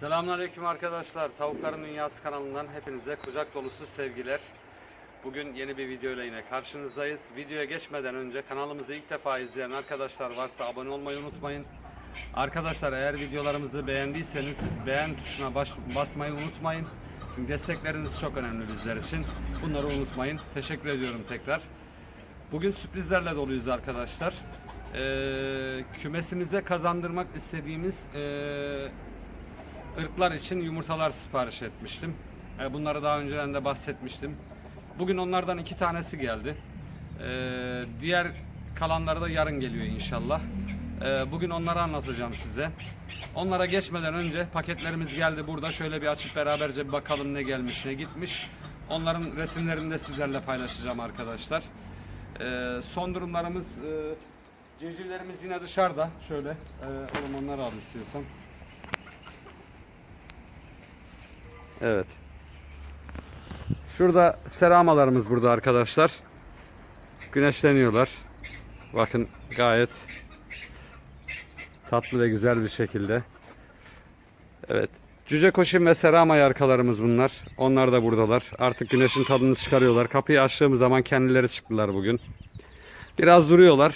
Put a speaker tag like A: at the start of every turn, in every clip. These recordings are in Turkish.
A: Selamünaleyküm arkadaşlar. Tavukların Dünyası kanalından hepinize kucak dolusu sevgiler. Bugün yeni bir video ile yine karşınızdayız. Videoya geçmeden önce kanalımızı ilk defa izleyen arkadaşlar varsa abone olmayı unutmayın. Arkadaşlar eğer videolarımızı beğendiyseniz beğen tuşuna baş- basmayı unutmayın. Çünkü destekleriniz çok önemli bizler için. Bunları unutmayın. Teşekkür ediyorum tekrar. Bugün sürprizlerle doluyuz arkadaşlar. Ee, kümesimize kazandırmak istediğimiz ee, ırklar için yumurtalar sipariş etmiştim. E, Bunları daha önceden de bahsetmiştim. Bugün onlardan iki tanesi geldi. E, Diğer kalanları da yarın geliyor inşallah. E, Bugün onları anlatacağım size. Onlara geçmeden önce paketlerimiz geldi burada. Şöyle bir açıp beraberce bir bakalım ne gelmiş ne gitmiş. Onların resimlerini de sizlerle paylaşacağım arkadaşlar. Son durumlarımız civcivlerimiz yine dışarıda. Şöyle e, oğlum onları al istiyorsan. Evet. Şurada seramalarımız burada arkadaşlar. Güneşleniyorlar. Bakın gayet tatlı ve güzel bir şekilde. Evet. Cüce koşun ve serama yarkalarımız bunlar. Onlar da buradalar. Artık güneşin tadını çıkarıyorlar. Kapıyı açtığımız zaman kendileri çıktılar bugün. Biraz duruyorlar.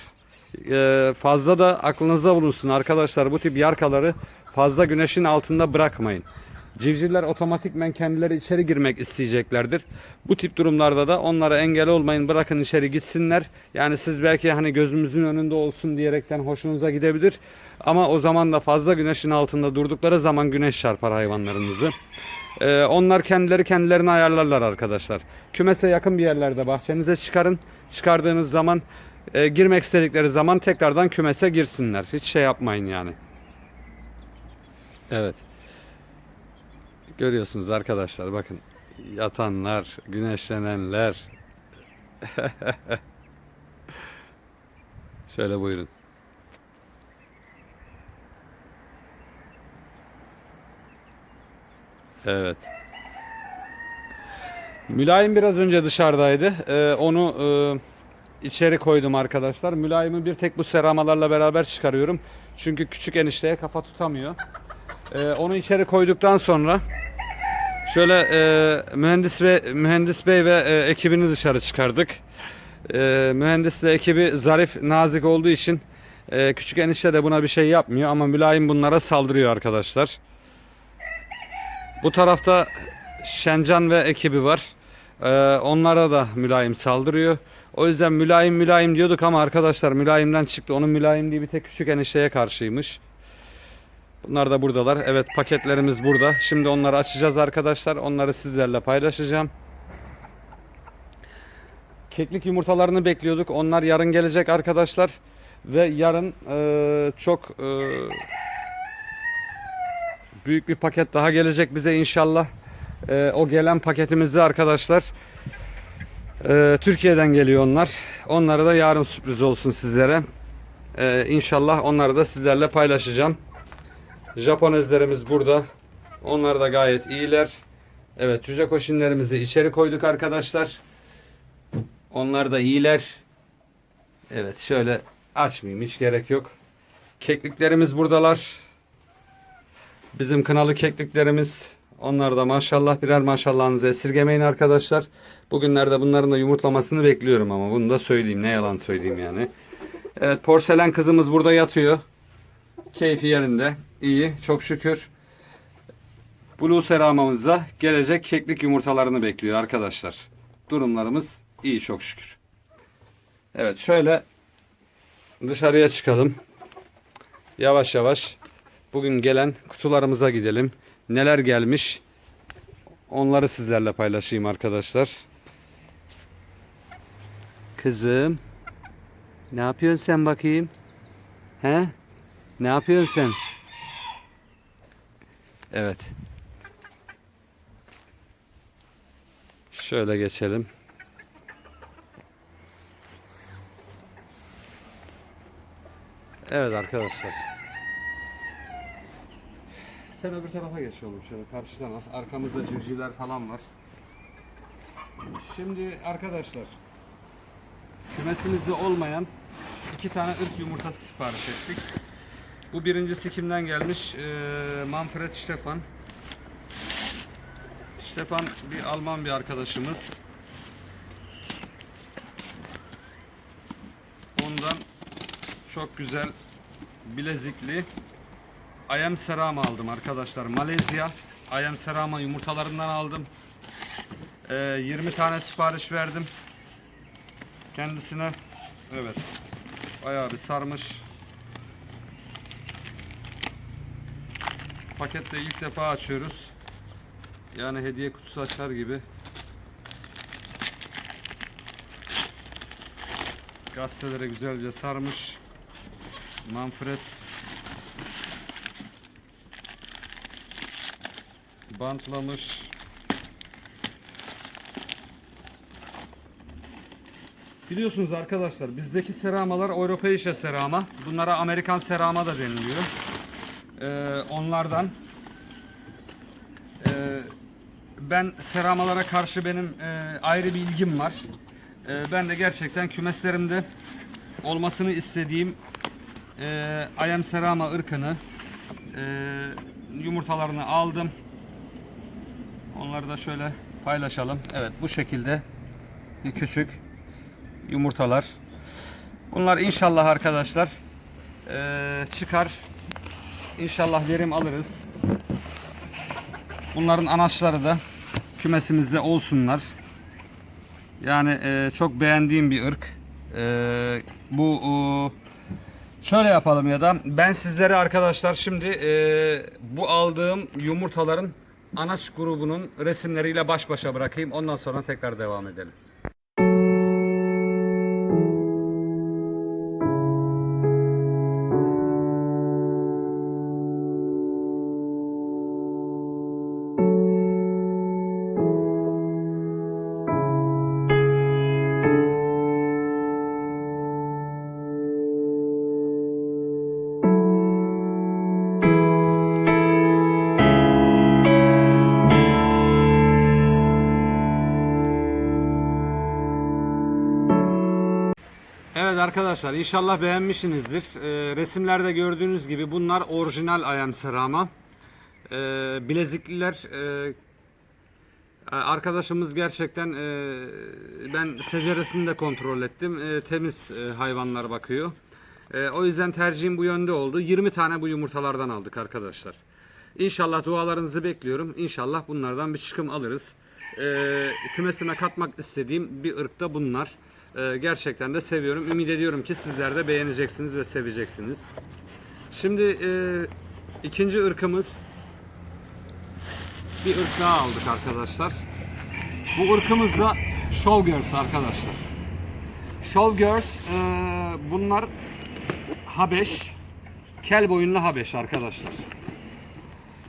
A: Ee, fazla da aklınızda bulunsun arkadaşlar. Bu tip yarkaları fazla güneşin altında bırakmayın. Civcivler otomatikmen kendileri içeri girmek isteyeceklerdir. Bu tip durumlarda da onlara engel olmayın. Bırakın içeri gitsinler. Yani siz belki hani gözümüzün önünde olsun diyerekten hoşunuza gidebilir. Ama o zaman da fazla güneşin altında durdukları zaman güneş çarpar hayvanlarınızı. Ee, onlar kendileri kendilerini ayarlarlar arkadaşlar. Kümese yakın bir yerlerde bahçenize çıkarın. Çıkardığınız zaman e, girmek istedikleri zaman tekrardan kümese girsinler. Hiç şey yapmayın yani. Evet. Görüyorsunuz arkadaşlar bakın. Yatanlar, güneşlenenler. Şöyle buyurun. Evet. Mülayim biraz önce dışarıdaydı. Ee, onu e, içeri koydum arkadaşlar. Mülayimi bir tek bu seramalarla beraber çıkarıyorum. Çünkü küçük enişteye kafa tutamıyor. Ee, onu içeri koyduktan sonra şöyle e, mühendis ve mühendis bey ve e, ekibini dışarı çıkardık. E, mühendis ve ekibi zarif, nazik olduğu için e, küçük enişte de buna bir şey yapmıyor ama mülayim bunlara saldırıyor arkadaşlar. Bu tarafta Şencan ve ekibi var. Ee, onlara da mülayim saldırıyor. O yüzden mülayim mülayim diyorduk ama arkadaşlar mülayimden çıktı. Onun mülayimliği bir tek küçük enişteye karşıymış. Bunlar da buradalar. Evet paketlerimiz burada. Şimdi onları açacağız arkadaşlar. Onları sizlerle paylaşacağım. Keklik yumurtalarını bekliyorduk. Onlar yarın gelecek arkadaşlar. Ve yarın e, çok e, büyük bir paket daha gelecek bize inşallah. Ee, o gelen paketimizde arkadaşlar e, Türkiye'den geliyor onlar. Onları da yarın sürpriz olsun sizlere. Ee, inşallah onları da sizlerle paylaşacağım. Japonezlerimiz burada. Onlar da gayet iyiler. Evet cüce koşinlerimizi içeri koyduk arkadaşlar. Onlar da iyiler. Evet şöyle açmayayım hiç gerek yok. Kekliklerimiz buradalar. Bizim kınalı kekliklerimiz. Onlar da maşallah birer maşallahınızı esirgemeyin arkadaşlar. Bugünlerde bunların da yumurtlamasını bekliyorum ama bunu da söyleyeyim. Ne yalan söyleyeyim yani. Evet porselen kızımız burada yatıyor. Keyfi yerinde. İyi çok şükür. Blue seramamızda gelecek keklik yumurtalarını bekliyor arkadaşlar. Durumlarımız iyi çok şükür. Evet şöyle dışarıya çıkalım. Yavaş yavaş bugün gelen kutularımıza gidelim. Neler gelmiş onları sizlerle paylaşayım arkadaşlar. Kızım ne yapıyorsun sen bakayım? He? Ne yapıyorsun sen? Evet. Şöyle geçelim. Evet arkadaşlar. Sen öbür tarafa geç oğlum şöyle karşıdan al. Arkamızda civcivler falan var. Şimdi arkadaşlar kümesimizde olmayan iki tane ırk yumurtası sipariş ettik. Bu birincisi kimden gelmiş? Ee, Manfred Stefan. Stefan bir Alman bir arkadaşımız. Ondan çok güzel bilezikli Ayam Serama aldım arkadaşlar. Malezya Ayam Serama yumurtalarından aldım. Ee, 20 tane sipariş verdim. Kendisine evet bayağı bir sarmış. Pakette ilk defa açıyoruz. Yani hediye kutusu açar gibi. Gazetelere güzelce sarmış. Manfred bantlamış. Biliyorsunuz arkadaşlar bizdeki seramalar Avrupa serama. Bunlara Amerikan serama da deniliyor. Ee, onlardan ee, ben seramalara karşı benim e, ayrı bir ilgim var. E, ben de gerçekten kümeslerimde olmasını istediğim e, ayam serama ırkını e, yumurtalarını aldım. Onları da şöyle paylaşalım. Evet bu şekilde küçük yumurtalar. Bunlar inşallah arkadaşlar e, çıkar. İnşallah verim alırız. Bunların anaçları da kümesimizde olsunlar. Yani e, çok beğendiğim bir ırk. E, bu e, şöyle yapalım ya da ben sizlere arkadaşlar şimdi e, bu aldığım yumurtaların anaç grubunun resimleriyle baş başa bırakayım. Ondan sonra tekrar devam edelim. Evet arkadaşlar inşallah beğenmişsinizdir. Ee, resimlerde gördüğünüz gibi bunlar orijinal ayam serama. Ee, bilezikliler e, arkadaşımız gerçekten e, ben seceresini de kontrol ettim. E, temiz e, hayvanlar bakıyor. E, o yüzden tercihim bu yönde oldu. 20 tane bu yumurtalardan aldık arkadaşlar. İnşallah dualarınızı bekliyorum. İnşallah bunlardan bir çıkım alırız. E, kümesime katmak istediğim bir ırkta bunlar. E, gerçekten de seviyorum. Ümit ediyorum ki sizler de beğeneceksiniz ve seveceksiniz. Şimdi e, ikinci ırkımız bir ırk daha aldık arkadaşlar. Bu ırkımız da Showgirls arkadaşlar. Showgirls e, bunlar Habeş kel boyunlu Habeş arkadaşlar.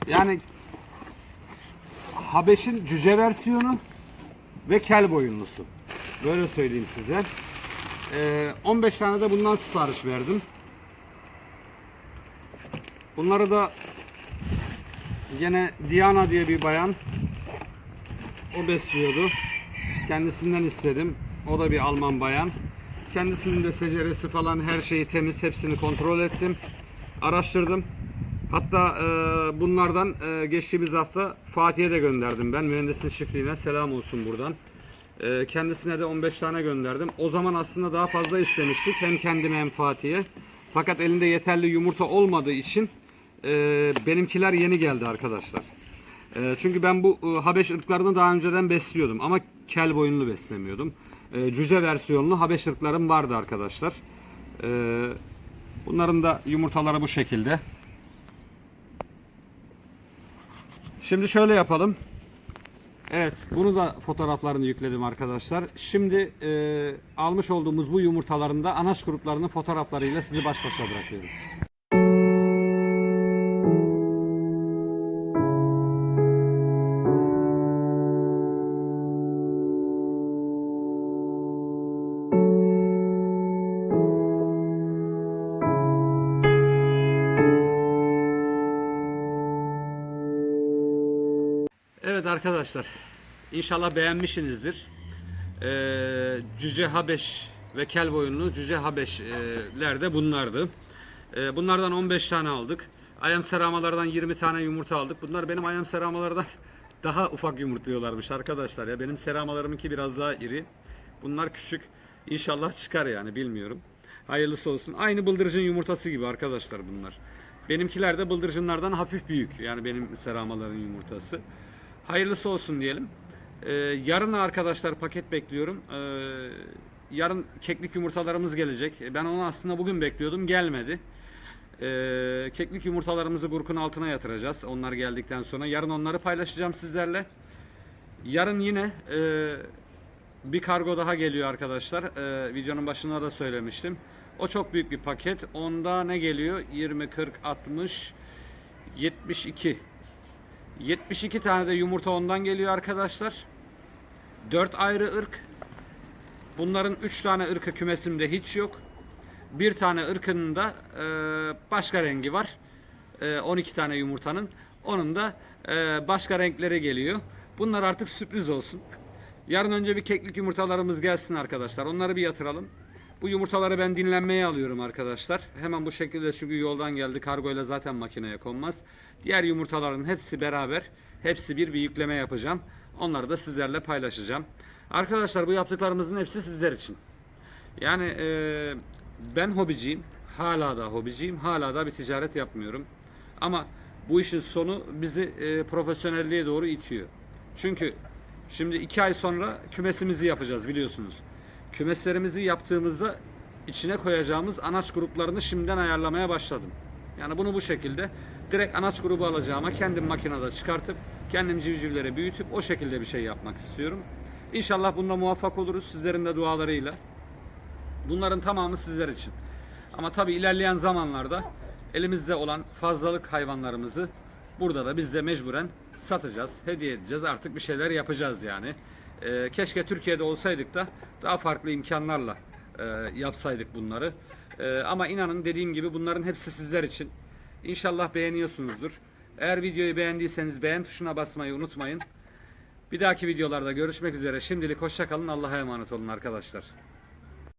A: Yani Habeş'in cüce versiyonu ve kel boyunlusu. Böyle söyleyeyim size. Ee, 15 tane de bundan sipariş verdim. Bunları da Gene Diana diye bir bayan o besliyordu. Kendisinden istedim. O da bir Alman bayan. Kendisinin de seceresi falan her şeyi temiz. Hepsini kontrol ettim. Araştırdım. Hatta e, bunlardan e, geçtiğimiz hafta Fatih'e de gönderdim ben. Mühendisin çiftliğine selam olsun buradan. E, kendisine de 15 tane gönderdim. O zaman aslında daha fazla istemiştik. Hem kendime hem Fatih'e. Fakat elinde yeterli yumurta olmadığı için e, benimkiler yeni geldi arkadaşlar. E, çünkü ben bu e, Habeş ırklarını daha önceden besliyordum ama kel boyunlu beslemiyordum. Cüce versiyonlu Habeş ırklarım vardı arkadaşlar. Bunların da yumurtaları bu şekilde. Şimdi şöyle yapalım. Evet, bunu da fotoğraflarını yükledim arkadaşlar. Şimdi e, almış olduğumuz bu yumurtaların da anaç gruplarının fotoğraflarıyla sizi baş başa bırakıyorum. Evet arkadaşlar, inşallah beğenmişsinizdir. Ee, Cüce Habeş ve kel boyunlu Cüce Habeşler de bunlardı. Ee, bunlardan 15 tane aldık. Ayam seramalardan 20 tane yumurta aldık. Bunlar benim ayam seramalardan daha ufak yumurtluyorlarmış arkadaşlar ya. Benim seramalarımınki biraz daha iri. Bunlar küçük. İnşallah çıkar yani bilmiyorum. Hayırlısı olsun. Aynı bıldırcın yumurtası gibi arkadaşlar bunlar. Benimkiler de bıldırcınlardan hafif büyük. Yani benim seramaların yumurtası. Hayırlısı olsun diyelim. Ee, yarın arkadaşlar paket bekliyorum. Ee, yarın keklik yumurtalarımız gelecek. Ben onu aslında bugün bekliyordum. Gelmedi. Ee, keklik yumurtalarımızı gurkun altına yatıracağız. Onlar geldikten sonra. Yarın onları paylaşacağım sizlerle. Yarın yine e, bir kargo daha geliyor arkadaşlar. Ee, videonun başında da söylemiştim. O çok büyük bir paket. Onda ne geliyor? 20, 40, 60, 72. 72 tane de yumurta ondan geliyor arkadaşlar. 4 ayrı ırk. Bunların 3 tane ırkı kümesimde hiç yok. Bir tane ırkının da e, başka rengi var. E, 12 tane yumurtanın. Onun da e, başka renkleri geliyor. Bunlar artık sürpriz olsun. Yarın önce bir keklik yumurtalarımız gelsin arkadaşlar. Onları bir yatıralım. Bu yumurtaları ben dinlenmeye alıyorum arkadaşlar. Hemen bu şekilde çünkü yoldan geldi. Kargoyla zaten makineye konmaz. Diğer yumurtaların hepsi beraber. Hepsi bir bir yükleme yapacağım. Onları da sizlerle paylaşacağım. Arkadaşlar bu yaptıklarımızın hepsi sizler için. Yani e, ben hobiciyim. Hala da hobiciyim. Hala da bir ticaret yapmıyorum. Ama bu işin sonu bizi e, profesyonelliğe doğru itiyor. Çünkü şimdi iki ay sonra kümesimizi yapacağız biliyorsunuz. Kümeslerimizi yaptığımızda içine koyacağımız anaç gruplarını şimdiden ayarlamaya başladım. Yani bunu bu şekilde direkt anaç grubu alacağıma kendim makinede çıkartıp kendim civcivleri büyütüp o şekilde bir şey yapmak istiyorum. İnşallah bunda muvaffak oluruz sizlerin de dualarıyla. Bunların tamamı sizler için. Ama tabii ilerleyen zamanlarda elimizde olan fazlalık hayvanlarımızı burada da biz de mecburen satacağız, hediye edeceğiz. Artık bir şeyler yapacağız yani. Ee, keşke Türkiye'de olsaydık da daha farklı imkanlarla e, yapsaydık bunları. Ee, ama inanın dediğim gibi bunların hepsi sizler için. İnşallah beğeniyorsunuzdur. Eğer videoyu beğendiyseniz beğen tuşuna basmayı unutmayın. Bir dahaki videolarda görüşmek üzere. Şimdilik hoşçakalın. Allah'a emanet olun arkadaşlar.